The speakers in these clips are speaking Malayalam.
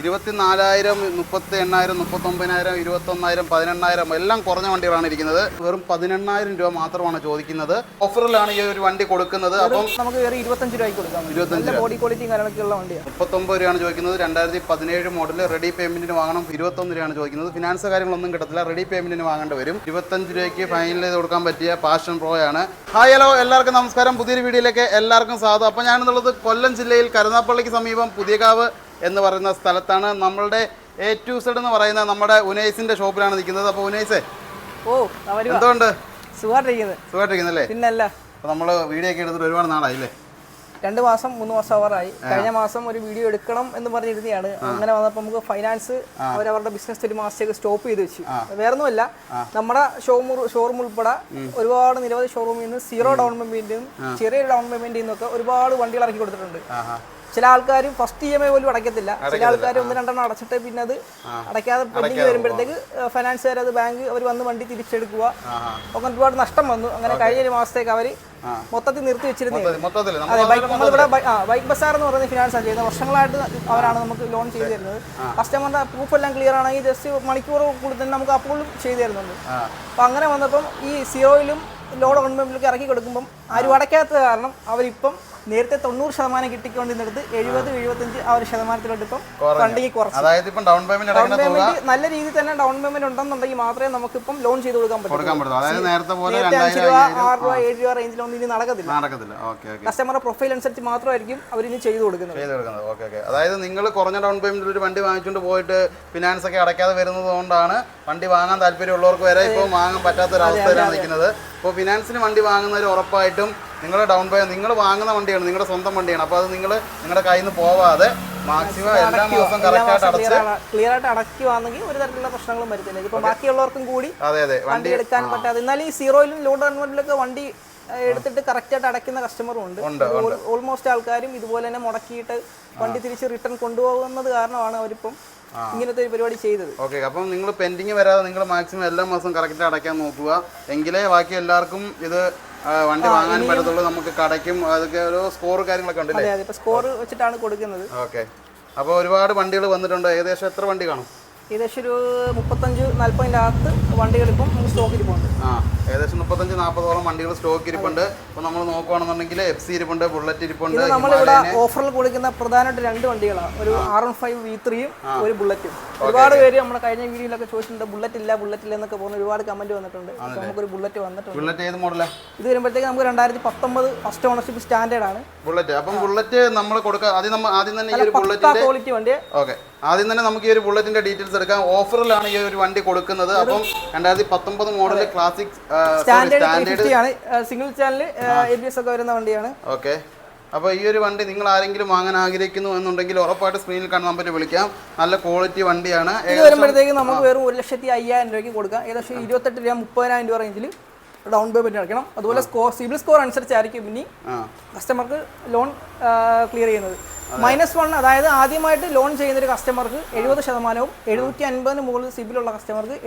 ഇരുപത്തിനാലായിരം മുപ്പത്തി എണ്ണായിരം മുപ്പത്തൊമ്പതിനായിരം ഇരുപത്തൊന്നായിരം പതിനെണ്ണായിരം എല്ലാം കുറഞ്ഞ വണ്ടികളാണ് ഇരിക്കുന്നത്. വെറും പതിനെണ്ണായിരം രൂപ മാത്രമാണ് ചോദിക്കുന്നത്. ഓഫറിലാണ് ഈ ഒരു വണ്ടി കൊടുക്കുന്നത്. അപ്പം നമുക്ക് വേറെ ഇരുപത്തഞ്ച് രൂപയ്ക്ക് കൊടുക്കാം. ഇരുപത്തഞ്ച് ബോഡി വണ്ടിയാണ് മുപ്പത്തൊമ്പത് രൂപയാണ് ചോദിക്കുന്നത്. രണ്ടായിരത്തി പതിനേഴ് മോഡൽ റെഡി പേയ്മെന്റിന് വാങ്ങണം. ഇരുപത്തൊന്ന് രൂപയാണ് ചോദിക്കുന്നത്. ഫിനാൻസ് കാര്യങ്ങളൊന്നും കിട്ടത്തില്ല. റെഡി പേയ്മെന്റിന് വാങ്ങേണ്ടി വരും. ഇരുപത്തഞ്ച് രൂപയ്ക്ക് ഫൈനൽ ചെയ്ത് കൊടുക്കാൻ പറ്റിയ പാഷൻ പ്രോ ആണ്. ഹായ് ഹലോ എല്ലാവർക്കും നമസ്കാരം. പുതിയൊരു വീഡിയോയിലേക്ക് എല്ലാവർക്കും സ്വാഗതം. അപ്പോൾ ഞാനെന്നുള്ളത് കൊല്ലം ജില്ലയിൽ കരുനാപ്പള്ളിക്ക് സമീപം പുതിയകാവ് എന്ന് പറയുന്ന സ്ഥലത്താണ് നമ്മളുടെ എ ടു സെഡ് എന്ന് പറയുന്ന നമ്മുടെ ഉനൈസിന്റെ ഷോപ്പിലാണ് നിൽക്കുന്നത്. അപ്പോൾ ഉനൈസേ ഓ എന്തുകൊണ്ട്? സുഖമായിട്ടിരിക്കുന്നത് സുഖമായിട്ടിരിക്കുന്നല്ലേ? പിന്നല്ല. അപ്പോൾ നമ്മൾ വീഡിയോ ഒക്കെ എടുത്തിട്ട് ഒരുപാട് നാളായില്ലേ? രണ്ട് മാസം മൂന്ന് മാസം അവറായി കഴിഞ്ഞ മാസം ഒരു വീഡിയോ എടുക്കണം എന്ന് പറഞ്ഞിരുന്നതാണ് അങ്ങനെ വന്നപ്പോൾ നമുക്ക് ഫൈനാൻസ് അവരവരുടെ ബിസിനസ് ഒരു മാസത്തേക്ക് സ്റ്റോപ്പ് ചെയ്ത് വെച്ചു. വേറൊന്നുമല്ല നമ്മുടെ ഷോറൂം ഷോറൂം ഉൾപ്പെടെ ഒരുപാട് നിരവധി ഷോറൂമിൽ നിന്ന് സീറോ ഡൗൺ പേയ്മെന്റും ചെറിയ ഡൗൺ പേയ്മെന്റിൽ നിന്നൊക്കെ ഒരുപാട് വണ്ടികൾ ഇറക്കി കൊടുത്തിട്ടുണ്ട്. ചില ആൾക്കാർ ഫസ്റ്റ് ഇ എം ഐ പോലും അടയ്ക്കത്തില്ല. ചില ആൾക്കാർ ഒന്ന് രണ്ടെണ്ണം അടച്ചിട്ട് പിന്നെ അത് അടയ്ക്കാതെ പെൻഡിങ് വരുമ്പോഴത്തേക്ക് ഫൈനാൻസുകാർ അത് ബാങ്ക് അവർ വന്ന് വണ്ടി തിരിച്ചെടുക്കുക അങ്ങനെ ഒരുപാട് നഷ്ടം വന്നു. അങ്ങനെ കഴിഞ്ഞ ഒരു മാസത്തേക്ക് അവർ മൊത്തത്തിൽ നിർത്തി വെച്ചിരുന്നത് അതെ ബൈക്ക് നമ്മളിവിടെ ബൈക്ക് ബസാർ എന്ന് പറയുന്നത് ഫിനാൻസ് ആണ് ചെയ്യുന്നത്. വർഷങ്ങളായിട്ട് അവരാണ് നമുക്ക് ലോൺ ചെയ്തു തരുന്നത്. കസ്റ്റമറിന്റെ പ്രൂഫ് എല്ലാം ക്ലിയർ ആണെങ്കിൽ ജസ്റ്റ് മണിക്കൂർ കൂടുതൽ നമുക്ക് അപ്പോഴും ചെയ്തു തരുന്നുണ്ട്. അപ്പൊ അപ്പം അങ്ങനെ വന്നപ്പം ഈ സീറോയിലും ലോഡ് ഗവൺമെന്റിലേക്ക് ഇറക്കി കൊടുക്കുമ്പം ആരും അടയ്ക്കാത്ത കാരണം അവരിപ്പം നേരത്തെ തൊണ്ണൂറ് ശതമാനം കിട്ടിക്കൊണ്ടിരുന്നിടത്ത് എഴുപത് എഴുപത്തഞ്ച് ആ ഒരു ശതമാനത്തിലോട്ട് ഇപ്പം ഫണ്ടിങ് കുറച്ച്. അതായത് ഇപ്പം ഡൗൺ പേയ്മെന്റ് ഡൗൺ പേയ്മെന്റ് നല്ല രീതിയിൽ തന്നെ ഡൗൺ പേയ്മെന്റ് ഉണ്ടെന്നുണ്ടെങ്കിൽ മാത്രമേ നമുക്ക് നമുക്കിപ്പം ലോൺ ചെയ്ത് കൊടുക്കാൻ പറ്റൂ അതായത് നേരത്തെ പോലെ അഞ്ച് രൂപ ആറ് രൂപ ഏഴ് രൂപ റേഞ്ചിലൊന്നും ഇനി നടക്കത്തില്ല. നടക്കത്തില്ല. കസ്റ്റമറുടെ പ്രൊഫൈൽ അനുസരിച്ച് മാത്രമായിരിക്കും അവർ ഇനി ചെയ്തു കൊടുക്കുന്നത്. ചെയ്ത് കൊടുക്കുന്നത്. Okay okay. അതായത് നിങ്ങൾ കുറഞ്ഞ ഡൗൺ പേയ്മെന്റിൽ ഒരു വണ്ടി വാങ്ങിച്ചുകൊണ്ട് പോയിട്ട് ഫിനാൻസ് ഒക്കെ അടയ്ക്കാതെ വരുന്നത് കൊണ്ടാണ് വണ്ടി വാങ്ങാൻ താല്പര്യമുള്ളവർക്ക് വരെ ഇപ്പോൾ വാങ്ങാൻ പറ്റാത്ത ഒരു അവസ്ഥയിലാണ് നിൽക്കുന്നത്. ഇപ്പോൾ ഫിനാൻസിന് വണ്ടി വാങ്ങുന്നവർ ഉറപ്പായിട്ടും നിങ്ങളുടെ ഡൗൺ പേ നിങ്ങൾ വാങ്ങുന്ന വണ്ടിയാണ് നിങ്ങളുടെ സ്വന്തം വണ്ടിയാണ്. അപ്പോൾ അത് നിങ്ങൾ നിങ്ങളുടെ കയ്യിൽ നിന്ന് പോവാതെ മാക്സിമം എല്ലാ മാസം കറക്റ്റായിട്ട് അടച്ച് ക്ലിയർ ആയിട്ട് അടയ്ക്കുവാണെങ്കിൽ ഒരു തരത്തിലുള്ള പ്രശ്നങ്ങളും വരുത്തില്ല. ഇതിപ്പോൾ ബാക്കിയുള്ളവർക്കും കൂടി അതെ അതെ. വണ്ടി എടുക്കാൻ പറ്റാതെ. എന്നാൽ ഈ സീറോയിലും ലോഡ് ഗവൺമെന്റിലൊക്കെ വണ്ടി എടുത്തിട്ട് കറക്റ്റ് ആയിട്ട് അടയ്ക്കുന്ന കസ്റ്റമറും ഉണ്ട്. ഓൾമോസ്റ്റ് ആൾക്കാരും ഇതുപോലെ തന്നെ മുടക്കിയിട്ട് വണ്ടി തിരിച്ച് റിട്ടേൺ കൊണ്ടുപോകുന്നത് കാരണമാണ് അവരിപ്പം ഇങ്ങനത്തെ ഒരു പരിപാടി ചെയ്തത്. ഓക്കെ അപ്പം നിങ്ങൾ പെൻഡിങ് വരാതെ നിങ്ങൾ മാക്സിമം എല്ലാ മാസവും കറക്റ്റ് അടയ്ക്കാൻ നോക്കുക. എങ്കിലേ ബാക്കി എല്ലാവർക്കും ഇത് വണ്ടി വാങ്ങാൻ പറ്റത്തുള്ളൂ. നമുക്ക് കടയ്ക്കും അതൊക്കെ ഒരു സ്കോർ കാര്യങ്ങളൊക്കെ ഉണ്ടല്ലേ? അതെ സ്കോർ വെച്ചിട്ടാണ് കൊടുക്കുന്നത്. ഓക്കെ. അപ്പോൾ ഒരുപാട് വണ്ടികൾ വന്നിട്ടുണ്ട്. ഏകദേശം എത്ര വണ്ടി കാണും? ഏകദേശം ഒരു മുപ്പത്തഞ്ച് നാല്പതിന്റെ അകത്ത് വണ്ടികൾ ഇപ്പം സ്റ്റോക്കിൽ പോകുന്നുണ്ട്. ആ. ഏകദേശം മുപ്പത്തഞ്ച് നാൽപ്പതോളം വണ്ടികൾ സ്റ്റോക്ക് ഇരിപ്പുണ്ട്. അപ്പോൾ നമ്മൾ നോക്കുകയാണെന്നുണ്ടെങ്കിൽ എഫ് സി ഇരിപ്പുണ്ട് ബുള്ളറ്റ് ഇരിപ്പുണ്ട് നമ്മളിവിടെ ഓഫറിൽ കൊടുക്കുന്ന പ്രധാനമായിട്ട് രണ്ട് വണ്ടികളാണ്. ഒരു ആർ എൻ ഫൈവ് വി ത്രീയും ഒരു ബുള്ളറ്റും ഒരുപാട് പേര് നമ്മുടെ കഴിഞ്ഞ വീഡിയോയിലൊക്കെ ചോദിച്ചിട്ടുണ്ട് ബുള്ളറ്റ് ഇല്ല ബുള്ളറ്റ് ഇല്ല എന്നൊക്കെ പോകുന്ന ഒരുപാട് കമന്റ് വന്നിട്ടുണ്ട്. നമുക്കൊരു ബുള്ളറ്റ് വന്നിട്ടുണ്ട്. ബുള്ളറ്റ് ഏത് മോഡലാണ് ഇത് വരുമ്പോഴത്തേക്ക് നമുക്ക് രണ്ടായിരത്തി പത്തൊമ്പത് ഫസ്റ്റ് ഓണർഷിപ്പ് സ്റ്റാൻഡേർഡ് ആണ്. ബുള്ളറ്റ് അപ്പം ബുള്ളറ്റ് നമ്മൾ കൊടുക്കുക ആദ്യം നമ്മൾ ആദ്യം തന്നെ ഈ ഒരു ബുള്ളറ്റ് ക്വാളിറ്റി വണ്ടി. ഓക്കെ ആദ്യം തന്നെ നമുക്ക് ഈ ഒരു ബുള്ളറ്റിന്റെ ഡീറ്റെയിൽസ് എടുക്കാം. ഓഫറിലാണ് ഈ ഒരു വണ്ടി കൊടുക്കുന്നത്. അപ്പം രണ്ടായിരത്തി പത്തൊമ്പത് മോഡൽ ക്ലാസിക് സ്റ്റാൻഡേർഡ് ഫിഫ്റ്റി ആണ് single channel A B S ഒക്കെ വരുന്ന വണ്ടിയാണ്. ഓക്കെ. അപ്പോൾ ഈ ഒരു വണ്ടി നിങ്ങൾ ആരെങ്കിലും വാങ്ങാൻ ആഗ്രഹിക്കുന്നു എന്നുണ്ടെങ്കിൽ ഉറപ്പായിട്ട് സ്ക്രീനിൽ കാണാൻ നമ്പർ വിളിക്കാം. നല്ല ക്വാളിറ്റി വണ്ടിയാണ്. ഇത് വരുമ്പോഴത്തേക്ക് നമുക്ക് വേറെ ഒരു ലക്ഷത്തി അയ്യായിരം രൂപയ്ക്ക് കൊടുക്കാം. ഏകദേശം ഇരുപത്തെട്ട് രൂപ മുപ്പതിനായിരം രൂപ റേഞ്ചിൽ ഡൗൺ പേയ്മെന്റ് അടയ്ക്കണം അതുപോലെ സ്കോർ സിബിൽ സ്കോർ അനുസരിച്ചായിരിക്കും ഇനി കസ്റ്റമർക്ക് ലോൺ ക്ലിയർ ചെയ്യുന്നത്. മൈനസ് വൺ അതായത് ആദ്യമായിട്ട് ലോൺ ചെയ്യുന്ന ഒരു കസ്റ്റമർക്ക് എഴുപത് ശതമാനവും എഴുന്നൂറ്റി അൻപതിന് മുകളിൽ സിബിലുള്ള കസ്റ്റമർക്ക്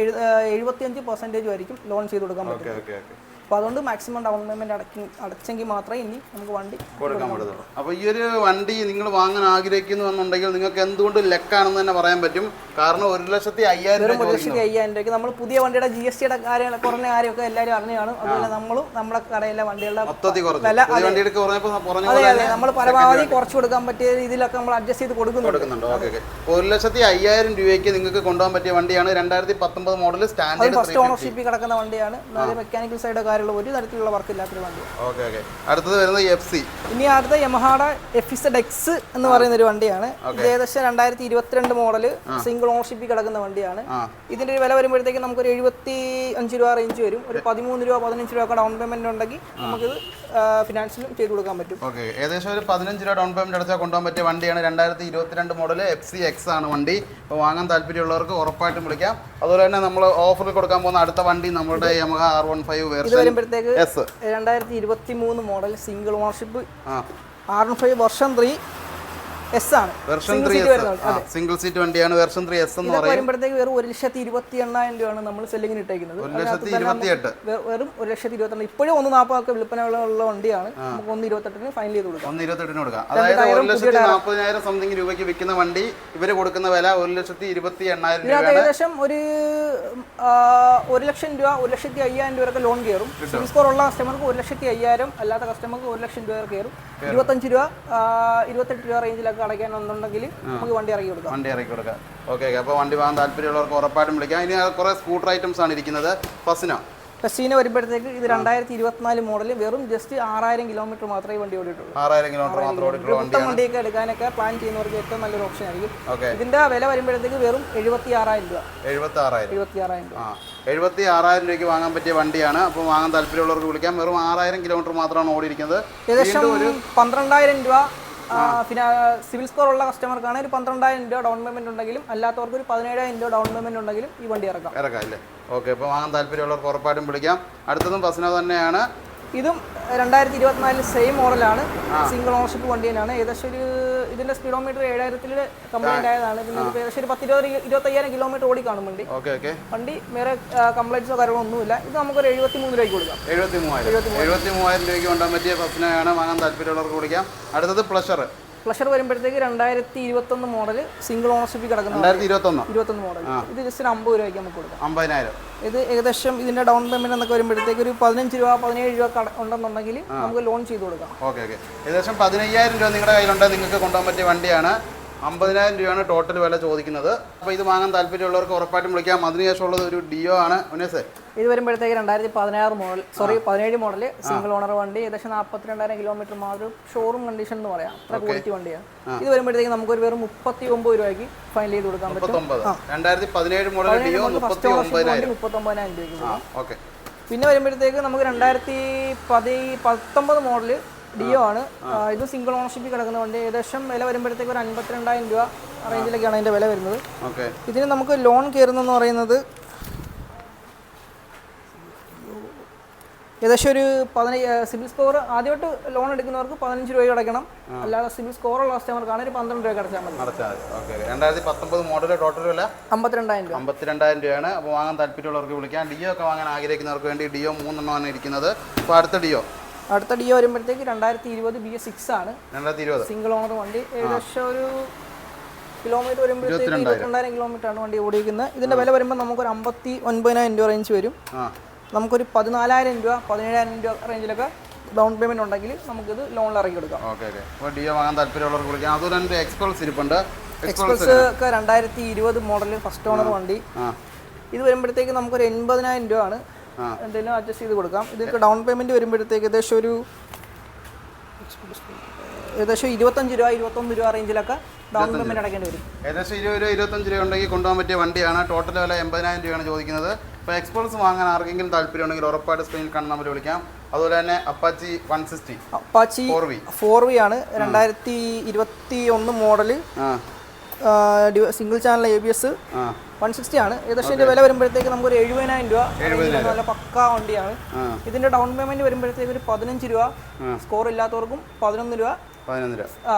എഴുപത്തിയഞ്ച് പെർസെന്റേജും ആയിരിക്കും ലോൺ ചെയ്ത് കൊടുക്കാൻ പറ്റും അപ്പോൾ അതുകൊണ്ട് മാക്സിമം ഡൗൺ പേയ്മെന്റ് അടക്കി അടച്ചെങ്കിൽ മാത്രമേ ഇനി നമുക്ക് വണ്ടി കൊടുക്കാൻ പറ്റത്തുള്ളൂ. അപ്പോൾ ഈ ഒരു വണ്ടി നിങ്ങൾ വാങ്ങാൻ ആഗ്രഹിക്കുന്നു എന്നുണ്ടെങ്കിൽ നിങ്ങൾക്ക് എന്തുകൊണ്ട് ലെക്കാണെന്ന് തന്നെ പറയാൻ പറ്റും. കാരണം ഒരു ലക്ഷത്തി അയ്യായിരം ഒരു ലക്ഷത്തി അയ്യായിരം രൂപയ്ക്ക് നമ്മൾ പുതിയ വണ്ടിയുടെ ജി എസ് ടിയുടെ കാര്യങ്ങൾ കുറഞ്ഞ കാര്യമൊക്കെ എല്ലാവരും അറിഞ്ഞാണ് അതുപോലെ നമ്മളും നമ്മുടെ കടയിലെ വണ്ടികളുടെ അതെ. അതെ നമ്മൾ പരമാവധി കുറച്ച് കൊടുക്കാൻ പറ്റിയ രീതിയിലൊക്കെ നമ്മൾ അഡ്ജസ്റ്റ് ചെയ്ത് കൊടുക്കുന്നുണ്ട്. ഒരു ലക്ഷത്തി അയ്യായിരം രൂപയ്ക്ക് നിങ്ങൾക്ക് കൊണ്ടുപോകാൻ പറ്റിയ വണ്ടിയാണ് രണ്ടായിരത്തി പത്തൊമ്പത് മോഡൽ സ്റ്റാൻഡേർഡ് ഫസ്റ്റ് ഓണർഷിപ്പിൽ കിടക്കുന്ന വണ്ടിയാണ്. മെക്കാനിക്കൽ സൈഡോ കാര്യമുള്ള ഒരു തരത്തിലുള്ള വർക്ക് ഇല്ലാത്തൊരു വണ്ടിയാണ് ഓക്കെ ഓക്കെ അടുത്തത് വരുന്നത് എഫ് സി ഇനി അടുത്ത യമഹാഡ എഫിസഡ് എക്സ് എന്ന് പറയുന്ന ഒരു വണ്ടിയാണ്. ഇത് ഏകദേശം രണ്ടായിരത്തി ഇരുപത്തിരണ്ട് മോഡൽ സിംഗിൾ ഓണർഷിപ്പിൽ കിടക്കുന്ന വണ്ടിയാണ്. ഇതിന്റെ ഒരു വില വരുമ്പോഴത്തേക്ക് നമുക്കൊരു എഴുപത്തി അഞ്ച് രൂപ റേഞ്ച് വരും. ഒരു പതിമൂന്ന് രൂപ പതിനഞ്ച് രൂപ ഡൗൺ പേയ്മെന്റ് ഉണ്ടെങ്കിൽ നമുക്കിത് ഫിനാൻസിലും ചെയ്ത് കൊടുക്കാൻ പറ്റും. ഓക്കെ ഏകദേശം ഒരു പതിനഞ്ച് രൂപ ഡൗൺ പേയ്മെന്റ് അടച്ചാൽ കൊണ്ടുപോകാൻ പറ്റിയ വണ്ടിയാണ്. രണ്ടായിരത്തി ഇരുപത്തിരണ്ട് മോഡൽ എഫ് സി എക്സ് ആണ് വണ്ടി. അപ്പോൾ വാങ്ങാൻ താല്പര്യമുള്ളവർക്ക് ഉറപ്പായിട്ടും വിളിക്കാം. അതുപോലെ തന്നെ നമ്മൾ ഓഫറിൽ കൊടുക്കാൻ പോകുന്ന അടുത്ത വണ്ടി നമ്മുടെ Yamaha R one five version വരുമ്പോഴത്തേക്ക് രണ്ടായിരത്തി ഇരുപത്തി മൂന്ന് model single ownership R five വർഷം ത്രീ എസ് ആണ്. Version three. സിംഗിൾ സീറ്റ് വണ്ടിയാണ് വെർഷൻ ത്രീ എസ് എന്ന് പറയുമ്പോഴത്തേക്ക് വെറും ഒരു ലക്ഷത്തി ഇരുപത്തി എണ്ണായിരം രൂപയാണ് നമ്മൾ സെല്ലിങ്ങിന് ഇട്ടേക്കുന്നത്. ഒരു ലക്ഷത്തി ഇരുപത്തി എട്ട് വെ- വെറും ഒരു ലക്ഷത്തി ഇരുപത്തി ഇപ്പോഴും ഒന്ന് നാൽപ്പതൊക്കെ വണ്ടിയാണ്. നമുക്ക് ഒന്ന് ഇരുപത്തെട്ടിന് ഫൈനൽ ചെയ്ത് കൊടുക്കാം. ഒന്ന് ഇരുപത്തെട്ടിന് കൊടുക്കാം. അതായത് ഒരു ലക്ഷത്തി നാൽപ്പതിനായിരം സംതിങ് രൂപയ്ക്ക് വിൽക്കുന്ന വണ്ടി ഇവർ കൊടുക്കുന്ന വില ഒരു ലക്ഷത്തി ഇരുപത്തി എണ്ണായിരം രൂപയാണ്. ഏകദേശം ഒരു ഒരു ലക്ഷം രൂപ ഒരു ലക്ഷത്തി അയ്യായിരം രൂപ ലോൺ കയറും. സിബിൽ സ്കോർ ഉള്ള കസ്റ്റമർക്ക് ഒരു ലക്ഷത്തി അയ്യായിരം അല്ലാത്ത കസ്റ്റമർക്ക് ഒരു ലക്ഷം രൂപ കയറും. ഇരുപത്തഞ്ച് രൂപ ഇരുപത്തെട്ട് രൂപ റേഞ്ചിലൊക്കെ അടയ്ക്കാനുണ്ടെങ്കിൽ നമുക്ക് വണ്ടി ഇറക്കി കൊടുക്കാം. വണ്ടി ഇറക്കി കൊടുക്കാം. ഓക്കെ ഓക്കെ അപ്പോൾ വണ്ടി വാങ്ങാൻ താല്പര്യമുള്ളവർക്ക് ഉറപ്പായിട്ടും വിളിക്കാം. ഇനി കുറേ സ്കൂട്ടർ ഐറ്റംസ് ആണ് ഇരിക്കുന്നത്. ഫസിനോ? ഫസ്റ്റീന് വരുമ്പോഴത്തേക്ക് ഇത് രണ്ടായിരത്തി ഇരുപത്തിനാല് മോഡൽ വെറും ജസ്റ്റ് ആറായിരം കിലോമീറ്റർ മാത്രമേ വണ്ടി ഓടിയിട്ടുള്ളൂ. ആറായിരം കിലോമീറ്റർ മാത്രമേ ഓടിയിട്ടുള്ളൂ വണ്ടിയൊക്കെ എടുക്കാനൊക്കെ പ്ലാൻ ചെയ്യുന്നവർക്ക് ഏറ്റവും നല്ലൊരു ഓപ്ഷൻ ആയിരിക്കും. ഇതിന്റെ വില വരുമ്പോഴത്തേക്ക് വെറും എഴുപത്തി ആറായിരം രൂപ. എഴുപത്തി ആറായിരം എഴുപത്തി ആറായിരം രൂപ. എഴുപത്തി ആറായിരം രൂപയ്ക്ക് വാങ്ങാൻ പറ്റിയ വണ്ടിയാണ്. അപ്പോൾ വാങ്ങാൻ താല്പര്യമുള്ളവർക്ക് വിളിക്കാം. വെറും ആറായിരം കിലോമീറ്റർ മാത്രമാണ് ഓടിയിരിക്കുന്നത്. ഏകദേശം പന്ത്രണ്ടായിരം രൂപ സിവിൽ സ്കോർ ഉള്ള കസ്റ്റമർക്കാണ് ഒരു പന്ത്രണ്ടായിരം രൂപ ഡൗൺ പേയ്മെന്റ് ഉണ്ടെങ്കിലും അല്ലാത്തവർക്ക് ഒരു പതിനേഴായിരം രൂപ ഡൗൺ പേയ്മെന്റ് ഉണ്ടെങ്കിലും ഈ വണ്ടി ഇറക്കാം. ഇറക്കാം അല്ലേ? ഓക്കെ അപ്പോൾ വാങ്ങാൻ താല്പര്യമുള്ളവർക്ക് ഉറപ്പായിട്ടും വിളിക്കാം. അടുത്തതും ബസ്സിനോ തന്നെയാണ്. ഇതും രണ്ടായിരത്തി ഇരുപത്തിനാലിൽ സെയിം മോഡലാണ് സിംഗിൾ ഓണർഷിപ്പ് വണ്ടി തന്നെയാണ്. ഏകദേശം ഒരു ഇതിന്റെ സ്പീഡോമീറ്റർ ഏഴായിരത്തിൽ കംപ്ലൈന്റ് ആയതാണ് പിന്നെ ഏകദേശം ഒരു പത്തിരുപത് ഇരുപത്തയ്യായിരം കിലോമീറ്റർ ഓടി കാണും വണ്ടി. Okay okay. വണ്ടി വേറെ കംപ്ലൈന്റ്സോ കാര്യങ്ങളോ ഒന്നുമില്ല. ഇത് നമുക്കൊരു എഴുപത്തി മൂന്ന് രൂപയ്ക്ക് കൊടുക്കാം. എഴുപത്തി മൂവായിരം എഴുപത്തി മൂവായിരം രൂപയ്ക്ക് കൊണ്ടുപോകാൻ പറ്റിയ ഫസിനോയാണ് വാങ്ങാൻ താല്പര്യമുള്ളവർക്ക് കൊടുക്കാം. അടുത്തത് പ്ലഷർ പ്ലഷർ വരുമ്പോഴത്തേക്ക് രണ്ടായിരത്തി ഇരുപത്തൊന്ന് മോഡൽ സിംഗിൾ ഓണർഷിപ്പ് കിടക്കുന്ന ഇരുപത്തൊന്ന് മോഡൽ ഇത് ജസ്റ്റ് ഒരു അമ്പത് രൂപയ്ക്ക് നമുക്ക് കൊടുക്കാം. അമ്പതിനായിരം. ഇത് ഏകദേശം ഇതിന്റെ ഡൗൺ പേയ്മെന്റ് എന്നൊക്കെ വരുമ്പോഴത്തേക്ക് ഒരു പതിനഞ്ച് രൂപ പതിനേഴ് രൂപ ഉണ്ടെന്നുണ്ടെങ്കിൽ നമുക്ക് ലോൺ ചെയ്ത് കൊടുക്കാം. Okay okay. ഏകദേശം പതിനയ്യായിരം രൂപ നിങ്ങളുടെ കയ്യിലുണ്ടെങ്കിൽ നിങ്ങൾക്ക് കൊണ്ടുപോകാൻ പറ്റിയ വണ്ടിയാണ്. അമ്പതിനായിരം രൂപയാണ് ടോട്ടൽ വില ചോദിക്കുന്നത്. അപ്പോൾ ഇത് വാങ്ങാൻ താല്പര്യമുള്ളവർക്ക് ഉറപ്പായിട്ടും വിളിക്കാം. അതിനുശേഷമുള്ളത് ഒരു ഡിയോ ആണ്. ഉനേസേ ഇത് വരുമ്പോഴത്തേക്ക് രണ്ടായിരത്തി പതിനാറ് മോഡൽ സോറി പതിനേഴ് മോഡൽ സിംഗിൾ ഓണർ വണ്ടി. ഏകദേശം നാൽപ്പത്തി രണ്ടായിരം കിലോമീറ്റർ മാത്രം ഷോറൂം കണ്ടീഷൻ എന്ന് പറയാം. അത്ര ക്വാളിറ്റി വണ്ടിയാണ് ഇത് വരുമ്പോഴത്തേക്ക് നമുക്ക് ഒരു വെറും മുപ്പത്തി ഒമ്പത് രൂപയ്ക്ക് ഫൈനൽ ചെയ്ത് കൊടുക്കാൻ പറ്റും. ഫസ്റ്റ് ഓണർഷിപ്പ് ഒമ്പതിനായിരം രൂപയ്ക്ക് പിന്നെ വരുമ്പോഴത്തേക്ക് നമുക്ക് രണ്ടായിരത്തി പതി പത്തൊമ്പത് മോഡൽ ഡിയോ ആണ്. ഇത് സിംഗിൾ ഓണർഷിപ്പിൽ കിടക്കുന്ന വണ്ടി ഏകദേശം വില വരുമ്പോഴത്തേക്ക് ഒരു അൻപത്തിരണ്ടായിരം രൂപ റേഞ്ചിലൊക്കെയാണ് അതിന്റെ വില വരുന്നത്. ഓക്കെ. ഇതിന് നമുക്ക് ലോൺ കയറുന്നെന്ന് പറയുന്നത് ഏകദേശം ഒരു പതിനഞ്ച് സിബിൽ സ്കോർ ആദ്യമായിട്ട് ലോൺ എടുക്കുന്നവർക്ക് പതിനഞ്ച് രൂപ അടയ്ക്കണം. അല്ലാതെ സിബിൽ ഉള്ള കസ്റ്റമർക്കാണ് ഒരു പന്ത്രണ്ട് രൂപ അടച്ചാൽ മതി. രണ്ടായിരത്തി പത്തൊമ്പത് മോഡൽ ടോട്ടൽ വില? അമ്പത്തിരണ്ടായിരം രൂപ. അമ്പത്തിരണ്ടായിരം രൂപയാണ്. അപ്പോൾ വാങ്ങാൻ താല്പര്യമുള്ളവർക്ക് വിളിക്കാം. ഡിയോ ഒക്കെ വാങ്ങാൻ ആഗ്രഹിക്കുന്നവർക്ക് വേണ്ടി ഡിയോ മൂന്നെണ്ണമാണ് ഇരിക്കുന്നത്. അപ്പോൾ അടുത്ത ഡിയോ? അടുത്ത ഡിയോ വരുമ്പോഴത്തേക്ക് രണ്ടായിരത്തി ഇരുപത് ബി എസ് സിക്സ് ആണ് സിംഗിൾ ഓണർ വണ്ടി ഏകദേശം ഒരു കിലോമീറ്റർ വരുമ്പോഴത്തേക്ക് ഇരുപത്തിരണ്ടായിരം. കിലോമീറ്റർ ആണ് വണ്ടി ഓടിക്കുന്നത് ഇതിന്റെ വില വരുമ്പോൾ നമുക്കൊരു അമ്പത്തി ഒൻപതിനായിരം രൂപ റേഞ്ച് വരും. നമുക്കൊരു പതിനാലായിരം രൂപ പതിനേഴായിരം രൂപ റേഞ്ചിലൊക്കെ ഡൗൺ പേയ്മെന്റ് ഉണ്ടെങ്കിൽ നമുക്ക് ഇത് ലോണിൽ ഇറക്കി കൊടുക്കാം. Okay okay. അപ്പോൾ ഡിയോ വാങ്ങാൻ താല്പര്യമുള്ളവർക്ക് വിളിക്കാം. അതുപോലെ തന്നെ എക്സ്പൾസ് ഇരിപ്പുണ്ട്. എക്സ്പ്രസ് ഒക്കെ രണ്ടായിരത്തി ഇരുപത് മോഡൽ ഫസ്റ്റ് ഓണർ വണ്ടി. ഇത് വരുമ്പോഴത്തേക്ക് നമുക്കൊരു എൺപതിനായിരം രൂപ ആണ്. എന്തെങ്കിലും അഡ്ജസ്റ്റ് ചെയ്ത് കൊടുക്കാം. ഇതിற்கு ഡൗൺ പേയ്മെന്റ് വരുമ്പോഴത്തേക്ക് ഏകദേശം ഒരു ഏകദേശം ഇരുപത്തഞ്ച് രൂപ ഇരുപത്തൊന്ന് രൂപ റേഞ്ചിലൊക്കെ ഡൗൺ പേയ്മെന്റ് അടയ്ക്കേണ്ടി വരും. ഏകദേശം ഇരുപത് രൂപ ഇരുപത്തഞ്ച് രൂപ ഉണ്ടെങ്കിൽ കൊണ്ടുപോകാൻ പറ്റിയ വണ്ടിയാണ്. ടോട്ടൽ വില എൺപതിനായിരം രൂപയാണ് ചോദിക്കുന്നത്. അപ്പോൾ എക്സ്പ്രസ് വാങ്ങാൻ ആർക്കെങ്കിലും താല്പര്യമുണ്ടെങ്കിൽ ഉറപ്പായിട്ട് സ്ക്രീനിൽ കാണാൻ നമ്പർ വിളിക്കാം. അതുപോലെ തന്നെ Apache one sixty Apache four V four V ആണ്. രണ്ടായിരത്തി ഇരുപത്തി ഒന്ന് model single channel A B S one sixty ആണ്. ഏകദേശം ഇതിന്റെ വില വരുമ്പോഴത്തേക്ക് നമുക്ക് ഒരു എഴുപതിനായിരം രൂപ. നല്ല പക്ക വണ്ടിയാണ്. ഇതിന്റെ ഡൗൺ പേയ്മെന്റ് വരുമ്പോഴത്തേക്ക് ഒരു പതിനഞ്ച് രൂപ സ്കോർ ഇല്ലാത്തവർക്കും പതിനൊന്ന് രൂപ പതിനൊന്ന് രൂപ. ആ